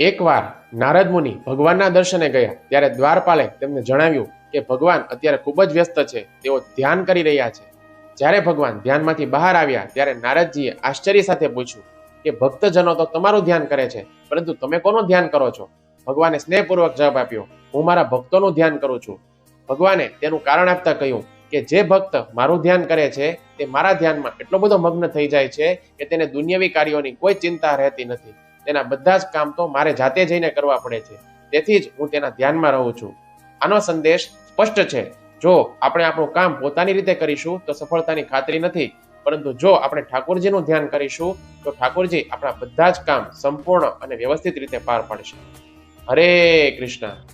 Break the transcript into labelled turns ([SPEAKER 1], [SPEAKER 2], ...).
[SPEAKER 1] એકવાર નારદ મુનિ ભગવાનના દર્શને ગયા, ત્યારે દ્વારપાલે તેમને જણાવ્યું કે ભગવાન અત્યારે ખૂબ જ વ્યસ્ત છે, તેઓ ધ્યાન કરી રહ્યા છે. જ્યારે ભગવાન ધ્યાનમાંથી બહાર આવ્યા, ત્યારે નારદજીએ આશ્ચર્ય સાથે પૂછ્યું કે, ભક્તજનો તો તમારું ધ્યાન કરે છે, પરંતુ તમે કોનું ધ્યાન કરો છો? ભગવાને સ્નેહપૂર્વક જવાબ આપ્યો, હું મારા ભક્તોનું ધ્યાન કરું છું. ભગવાને તેનું કારણ આપતા કહ્યું કે, જે ભક્ત મારું ધ્યાન કરે છે, તે મારા ધ્યાનમાં એટલો બધો મગ્ન થઈ જાય છે કે તેને દુનિયાવી કાર્યોની કોઈ ચિંતા રહેતી નથી. તેના બધા જ કામ તો મારે જાતે જઈને કરવા પડે છે. તેથી જ હું તેના ધ્યાનમાં રહું છું. આનો સંદેશ સ્પષ્ટ છે. જો આપણે આપણું કામ પોતાની રીતે કરીશું, તો સફળતાની ખાતરી નથી. પરંતુ જો આપણે ઠાકોરજીનું ધ્યાન કરીશું, તો ઠાકોરજી આપણા બધા જ કામ સંપૂર્ણ અને વ્યવસ્થિત રીતે પાર પાડશે. હરે કૃષ્ણ.